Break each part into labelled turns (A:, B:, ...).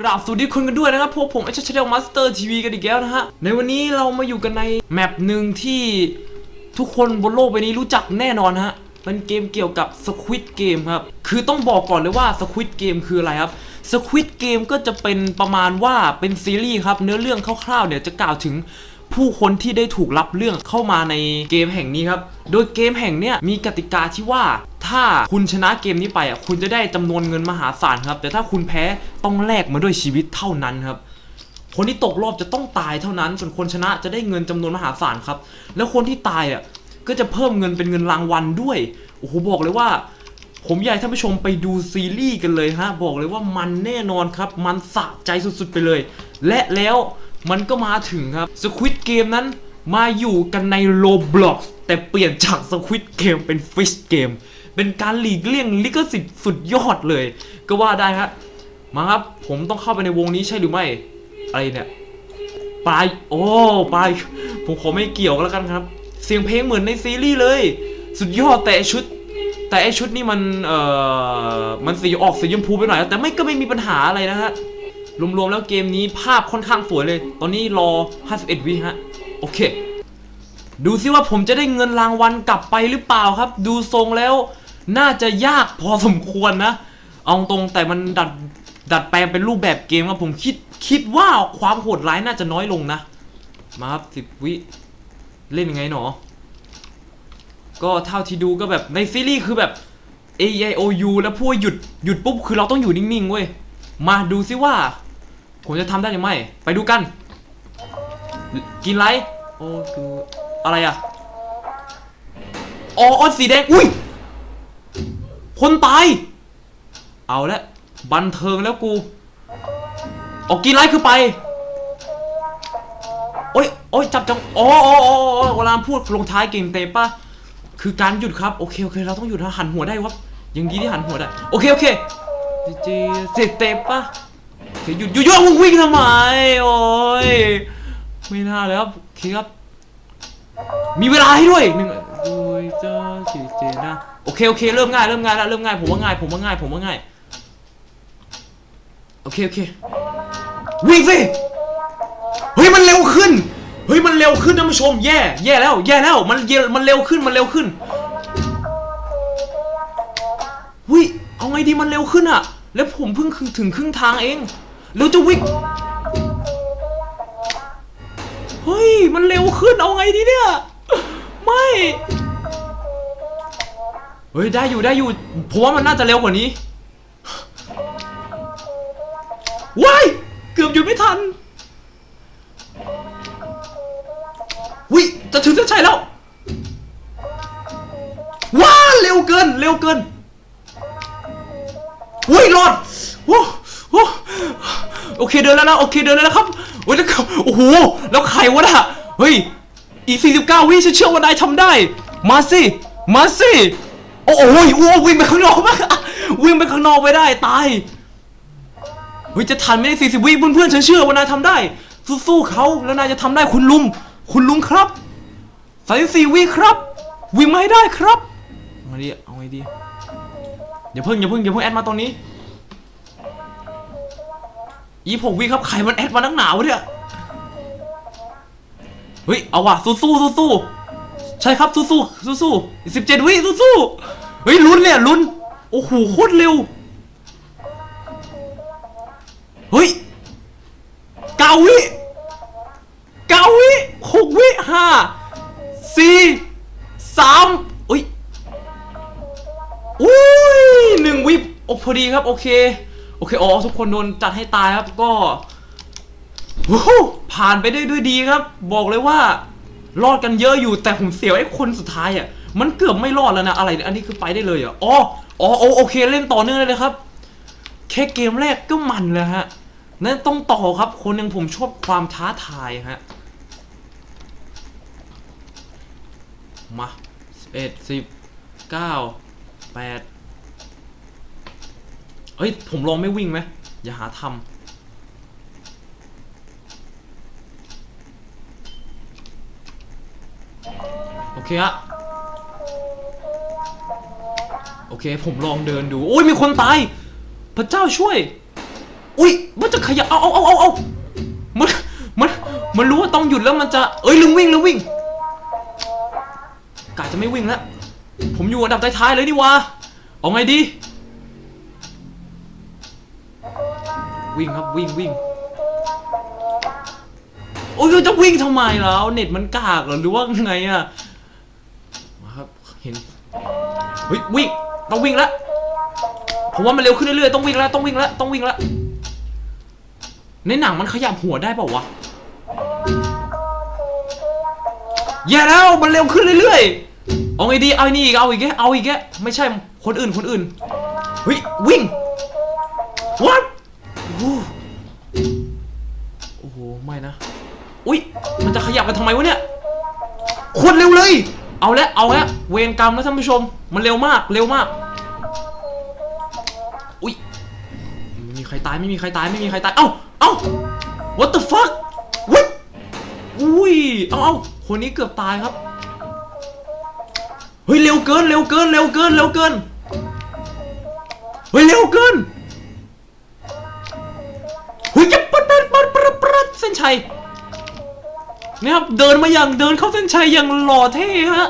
A: กราบสวัสดีคุณกันด้วยนะครับพวกผมไอชเชลมาสเตอร์ทีวีกันอีกแล้วนะฮะ ในวันนี้เรามาอยู่กันในแมปหนึ่งที่ทุกคนบนโลกใบนี้รู้จักแน่นอนฮะ เป็นเกมเกี่ยวกับสควิตเกมครับ คือต้องบอกก่อนเลยว่าสควิตเกมคืออะไรครับสควิตเกมก็จะเป็นประมาณว่าเป็นซีรีส์ครับ เนื้อเรื่องคร่าวๆเนี่ยจะกล่าวถึง ผู้คนที่ได้ถูกรับเรื่องเข้ามาในเกมแห่งนี้ครับ โดยเกมแห่งเนี้ยมีกติกาที่ว่าถ้าคุณชนะเกมนี้ไปอะคุณจะได้จำนวนเงินมหาศาลครับ แต่ถ้าคุณแพ้ต้องแลกมาด้วยชีวิตเท่านั้นครับ คนที่ตกรอบจะต้องตายเท่านั้น ส่วนคนชนะจะได้เงินจำนวนมหาศาลครับ แล้วคนที่ตายอะก็จะเพิ่มเงินเป็นเงินรางวัลด้วยโอ้โหบอกเลยว่า ผมอยากให้ท่านผู้ชมไปดูซีรีส์กันเลยฮะบอกเลยว่ามันแน่นอนครับ มันสะใจสุดๆไปเลย และแล้ว มันก็มาถึงครับ Squid Game นั้นมาอยู่กันใน Roblox แต่เปลี่ยนจาก Squid Game เป็น Fish Game เป็นการหลีกเลี่ยงลิขสิทธิ์สุดยอดเลย ก็ว่าได้ฮะมาครับ ผมต้องเข้าไปในวงนี้ใช่หรือไม่ อะไรเนี่ยปลายโอ้ปลายผมขอไม่เกี่ยวแล้วกันครับ เสียงเพลงเหมือนในซีรีส์เลย สุดยอดแต่ชุด แต่ไอชุดนี่มันเอ่อมันสีออกสีชมพูไปหน่อยแต่ไม่ก็ไม่มีปัญหาอะไรนะฮะ รวมๆแล้วเกมนี้ภาพค่อนข้างสวยเลย ตอนนี้รอ 51 วิฮะ โอเค ดูซิว่าผมจะได้เงินรางวัลกลับไปหรือเปล่าครับ ดูทรงแล้ว น่าจะยากพอสมควรนะ เอาตรงแต่มันดัดดัดแปลงเป็นรูปแบบเกมครับผมคิดคิดว่าความโหดร้ายน่าจะน้อยลงนะ มาครับ10วิ เล่นยังไงหนอ ก็เท่าที่ดูก็แบบในซีรีส์คือแบบ A I O U แล้วพูดหยุดหยุดปุ๊บคือเราต้องอยู่นิ่งๆเว้ย มาดูซิว่า ผมจะทำได้หรือไม่ ไปดูกัน กินไร โอ้คืออะไรอะอ๋ออสีแดง อุ้ย คนตาย เอาละ บันเทิงแล้วกูออกกินไรคือไป โอ้ยโอ้ยจับจังอ๋ออ๋ออ๋ออ๋อเวลาพูดลงท้ายเกมเตะปะคือการหยุดครับ โอเค โอเค เราต้องหยุดนะหันหัวได้วะยังดีที่หันหัวได้ โอเค โอเคจีจีเสร็จเตะปะ เคหยุดหยุดหยุดวิ่งทำไมโอ้ยไม่น่าเลยครับโอเคครับ มีเวลาให้ด้วยหนึ่งดูจ้าจีเจนะโอเคโอเคเริ่มง่ายเริ่มง่ายแล้วเริ่มง่ายผมว่าง่ายผมว่าง่ายผมว่าง่ายโอเคโอเควิ่งสิเฮ้ยมันเร็วขึ้นเฮ้ยมันเร็วขึ้นท่านผู้ชมแย่แย่แล้วแย่แล้วมันเยมันเร็วขึ้นมันเร็วขึ้นหุ้ยเอาไงดีมันเร็วขึ้นอะแล้วผมเพิ่งถึงครึ่งทางเอง แล้วจะวิ่งเฮ้ย มันเร็วขึ้นเอาไงดีเนี่ย ไม่ เฮ้ย ได้อยู่ได้อยู่ ผมว่ามันน่าจะเร็วกว่านี้ว้ายเกือบหยุดไม่ทันวิจะถึงเส้นชัยแล้ว ว้าเร็วเกิน เร็วเกินอุ้ยรอดโอ้ โอเคเดินแล้วนะโอเคเดินแล้วนะครับโอ้ยแล้วโอ้โหแล้วใครวะน่ะเฮ้ยอีก49วิฉันเชื่อว่านายทำได้ มาสิมาสิโอ้โหโอ้วิ่งไปข้างนอกมากวิ่งไปข้างนอกไปได้ตายเฮ้ยจะทันไม่ได้40วิเพื่อนๆฉันเชื่อว่านายทำได้ สู้ๆเขาแล้วนายจะทำได้คุณลุงคุณลุงครับสายสี่วิครับวิ่งมาให้ได้ครับเอาไงดีเอาไงดีอย่าเพิ่งอย่าเพิ่งอย่าเพิ่งแอดมาตรงนี้ อีผมวิครับใครมันแอดมานักหนาวะเนี่ยเฮ้ยเอาว่ะสู้สู้สู้สู้ใช่ครับสู้สู้สู้สู้สิบเจ็ดวิสู้สู้เฮ้ยลุ้นเนี่ยลุ้นโอ้โหโคตรเร็วเฮ้ยเก้าวิเก้าวิหกวิห้าสี่สามอุ้ยอุ้ยหนึ่งวิโอ้พอดีครับโอเค โอเคอ๋อทุกคนโดนจัดให้ตายครับก็ผ่านไปได้ด้วยดีครับ บอกเลยว่ารอดกันเยอะอยู่แต่ผมเสียวไอ้คนสุดท้ายอะมันเกือบไม่รอดแล้วนะอะไรอันนี้คือไปได้เลยเหรอะอ๋ออ๋อโอโอเคเล่นต่อเนื่องเลยครับแค่เกมแรกก็มันแล้วฮะนั่นต้องต่อครับ คนหนึ่งผมชอบความท้าทายฮะมาสิบเอ็ดสิบเก้าแปด เฮ้ย ผมลองไม่วิ่งไหมอย่าหาทำโอเคฮะโอเค ผมลองเดินดูโอ้ยมีคนตาย พระเจ้าช่วย อุ้ยมันจะขยับเอาเอาเอาเอาเอามันมันมันรู้ว่าต้องหยุดแล้วมันจะ เอ้ยลืมวิ่งลืมวิ่งกาจะไม่วิ่งแล้วผมอยู่อันดับท้ายๆเลยนี่วะเอาไงดี วิ่งครับวิ่งวิ่งโอ้ยจะวิ่งทำไมแล้วเน็ตมันกากเหรอหรือว่าไงอะมาครับเห็นเฮ้ยวิ่งต้องวิ่งแล้วผมว่ามันเร็วขึ้นเรื่อยๆต้องวิ่งแล้วต้องวิ่งแล้วต้องวิ่งแล้วในหนังมันขยับหัวได้เปล่าวะอย่าแล้วมันเร็วขึ้นเรื่อยๆ เอาไงดี เอาอ้นี่อีก เอาอีกแกเอาอีกแกไม่ใช่คนอื่นคนอื่นเฮ้ยวิ่ง what โหโอ้โห ไม่นะ อุ๊ยมันจะขยับกันทำไมวะเนี่ยคตรเร็วเลย เอาละ เอาละ เวรกรรมนะท่านผู้ชม มันเร็วมาก เร็วมาก อุ๊ยไม่มีใครตาย ไม่มีใครตาย ไม่มีใครตาย เอ้า เอ้า what the fuck what อุ้ย เอาเอาคนนี้เกือบตายครับ เฮ้ย เร็วเกิน เร็วเกิน เร็วเกิน เร็วเกิน เฮ้ย เร็วเกิน ส้นชัยเนี่ยครับเดินมาอย่างเดินเข้าเส้นชัยอย่างหล่อเท่ฮะ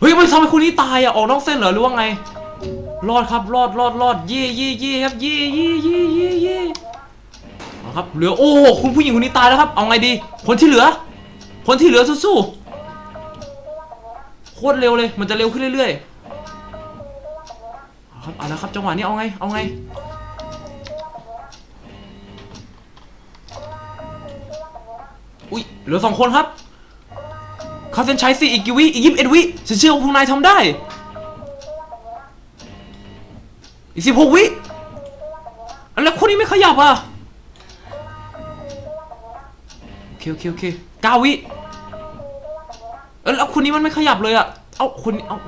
A: เฮ้ยมันทำไมคนนี้ตายอะออกนอกเส้นเหรอหรือว่าไง รอดครับรอดรอดรอดเย่เย่เย่ครับเย่เย่เย่เย่เย่ครับเหลือโอ้คุณผู้หญิงคนนี้ตายแล้วครับ เอาไงดี คนที่เหลือ คนที่เหลือสู้ๆโคตรเร็วเลย มันจะเร็วขึ้นเรื่อยๆครับเอาละครับจังหวะนี้เอาไงเอาไง อุ้ยเหลือสองคนครับคาเซนชัยสิอีกกี่วิอีกยี่สิบเอ็ดวิฉันเชื่อว่าพวกนายทำได้ อีกสิบหกวิอันแล้วคนนี้ไม่ขยับอะโอเคโอเคโอเคเก้าวิเออแล้วคนนี้มันไม่ขยับเลยอะ เอ้าคนนี้เอ้า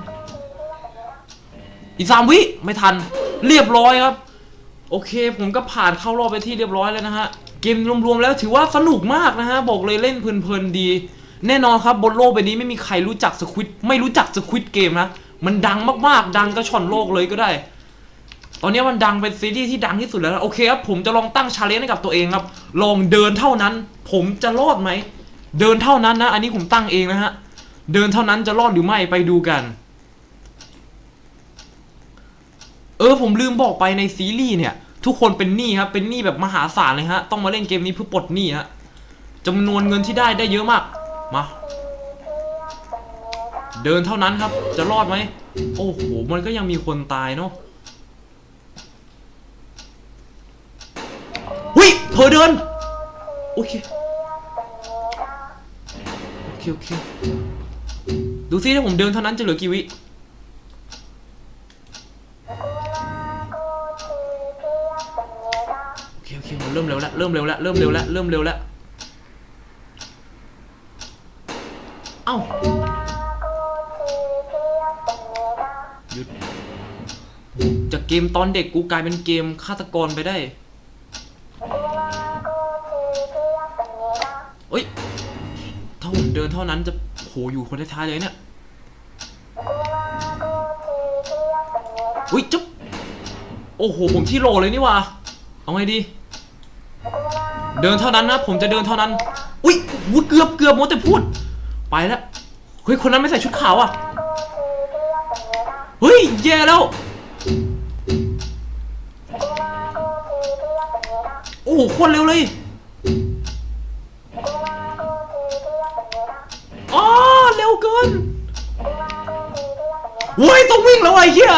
A: อีกสามวิไม่ทัน เรียบร้อยครับ โอเค ผมก็ผ่านเข้ารอบไปที่เรียบร้อยแล้วนะฮะ เกมรวมๆแล้วถือว่าสนุกมากนะฮะ บอกเลยเล่นเพลินๆดี แน่นอนครับบนโลกใบนี้ไม่มีใครรู้จักสควิตไม่รู้จักสควิตเกมนะ มันดังมากๆ ดังกระชอนโลกเลยก็ได้ ตอนนี้มันดังเป็นซีรีส์ที่ดังที่สุดแล้วนะโอเคครับผมจะลองตั้งชาเลนจ์ให้กับตัวเองครับ ลองเดินเท่านั้น ผมจะรอดไหม เดินเท่านั้นนะ อันนี้ผมตั้งเองนะฮะ เดินเท่านั้นจะรอดหรือไม่ไปดูกัน เออผมลืมบอกไปในซีรีส์เนี่ย ทุกคนเป็นหนี้ครับเป็นหนี้แบบมหาศาลเลยฮะต้องมาเล่นเกมนี้เพื่อปลดหนี้ฮะจำนวนเงินที่ได้ได้เยอะมากมาเดินเท่านั้นครับ จะรอดไหมโอ้โหมันก็ยังมีคนตายเนาะหุยเธอเดินโอเคโอเคโอเคดูซิถ้าผมเดินเท่านั้นจะเหลือกี่วิ เริ่มเร็วแล้วเริ่มเร็วแล้วเริ่มเร็วแล้วเริ่มเร็วแล้วเอ้าหยุดจากเกมตอนเด็กกูกลายเป็นเกมฆาตกรไปได้เอ้ยถ้าผมเดินเท่านั้นจะโหอยู่คนท้ายๆเลยเนี่ยอุ้ยจุ๊บโอ้โห ผมที่โหลเลยนี่ว่า เอาไงดี เดินเท่านั้นนะผมจะเดินเท่านั้น อุ้ยวุดเกือบเกือบมดแต่พูด ไปแล้วเฮ้ยคนนั้นไม่ใส่ชุดขาวอะเฮ้ยแย่แล้ว โอ้โหคนเร็วเลยอ๋อเร็วเกินเว้ยต้องวิ่งแล้วไอ้เหี้ย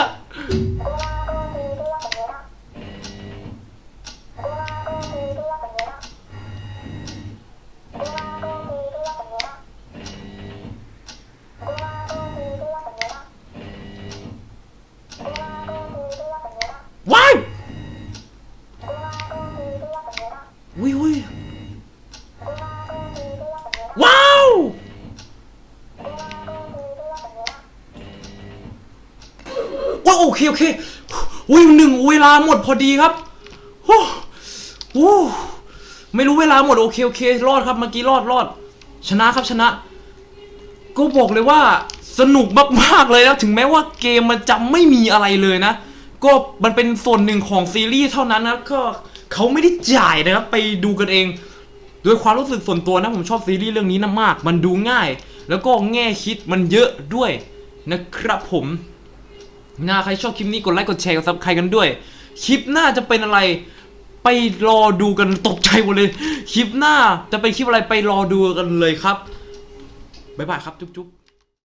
A: ว้ายวิวว้าวว้าโอเค โอเควิหนึ่งเวลาหมดพอดีครับโอ้โหไม่รู้เวลาหมดโอเค โอเค รอดครับเมื่อกี้รอดรอด ชนะครับชนะ ก็บอกเลยว่าสนุกมาก ๆ เลยนะ ถึงแม้ว่าเกมมันจะไม่มีอะไรเลยนะ ก็มันเป็นส่วนหนึ่งของซีรีส์เท่านั้นนะก็เขาไม่ได้จ่ายนะครับไปดูกันเองโดยความรู้สึกส่วนตัวนะผมชอบซีรีส์เรื่องนี้นะมาก มันดูง่าย แล้วก็แง่คิดมันเยอะด้วยนะครับผมน่าใครชอบคลิปนี้กดไลค์กดแชร์กดซับใครกันด้วย คลิปหน้าจะเป็นอะไรไปรอดูกันตกใจหมดเลย คลิปหน้าจะเป็นคลิปอะไรไปรอดูกันเลยครับบ๊ายบายครับจุ๊บ